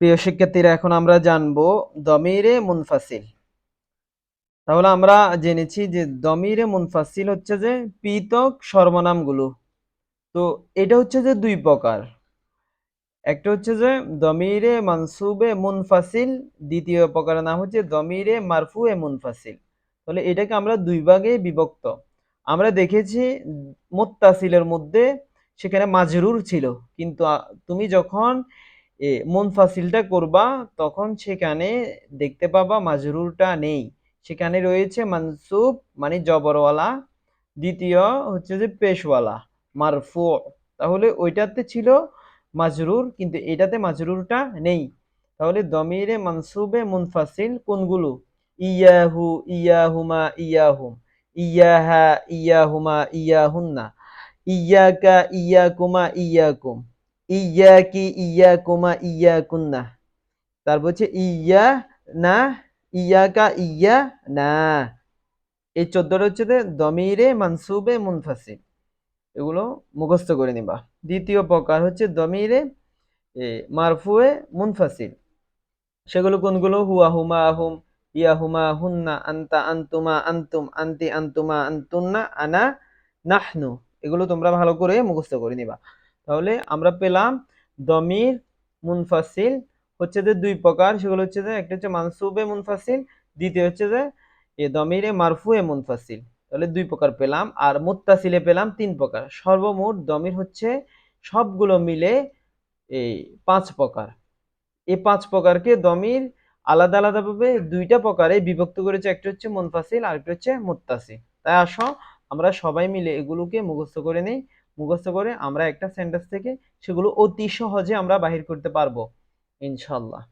প্রিয় শিক্ষার্থীরা, এখন আমরা জানব দমিরে মুনফাসিল। তাহলে আমরা জেনেছি যে দমিরে মুনফাসিল হচ্ছে যে পৃথক সর্বনামগুলো। তো এটা হচ্ছে যে দুই প্রকার। একটা হচ্ছে যে দমিরে মানসুবে মুনফাসিল, দ্বিতীয় প্রকারের নাম হচ্ছে দমিরে মারফুয়ে মুনফাসিল। তাহলে এটাকে আমরা দুই ভাগে বিভক্ত। আমরা দেখেছি মুত্তাসিলের মধ্যে সেখানে মাজরুর ছিল, কিন্তু তুমি যখন এ মুনফাসিলটা করবা, তখন সেখানে দেখতে পাবা মাজরুরটা নেই। সেখানে রয়েছে মানসুব মানে জবরওয়ালা। দ্বিতীয় হচ্ছে যে পেশওয়ালা, মারফু। তাহলে ওইটাতে ছিল মাজরুর, কিন্তু এটাতে মাজরুরটা নেই। তাহলে দমিরে মানসুবে মুনফাসিল কোনগুলো? ইয়াহু, ইয়াহুমা, ইয়াহুম। ইয়াহা, ইয়াহুমা, ইয়াহুন্না। ইয়াকা, ইয়াকুমা, ইয়াকুম। ইয়াকি, ইয়াকুমা, ইয়াকুন্না। তারপর হচ্ছে ইয়া না ইয়াকা ইয়া না এই চোদ্দটা হচ্ছে দমিরে, মানসুবে মুনফাসিল এগুলো মুখস্থ করে নিবা। দ্বিতীয় প্রকার হচ্ছে দমিরে মারফুয়ে মুনফাসিল সেগুলো কোনগুলো? হুয়া হুমা হুম ইয়া হুমা হুন্না, আন্তা, আন্তুমা, আন্তুম, আন্তি, আন্তুমা, আন্তুন্না, আনা, নাহনু। এগুলো তোমরা ভালো করে মুখস্থ করে নিবা। তাহলে আমরা পেলাম দমির মুনফাসিল হচ্ছে যে দুই প্রকার, সেগুলো হচ্ছে যে একটা হচ্ছে মানসুবে মুনফাসিল, দ্বিতীয় হচ্ছে যে এ দমিরে মারফুয়ে মুনফাসিল। তাহলে দুই প্রকার পেলাম, আর মুত্তাসিলে পেলাম তিন প্রকার। সর্বমোট দমির হচ্ছে সবগুলো মিলে এই পাঁচ প্রকার। এই পাঁচ প্রকারকে দমির আলাদা আলাদাভাবে দুইটা প্রকারে বিভক্ত করেছে, একটা হচ্ছে মুনফাসিল আর একটা হচ্ছে মুত্তাসিল। তাই আসো, আমরা সবাই মিলে এগুলোকে মুখস্থ করে নেই। মুখস্থ করে আমরা একটা সেন্টেন্স থেকে সেগুলো অতি সহজে আমরা বাহির করতে পারব ইনশাল্লাহ।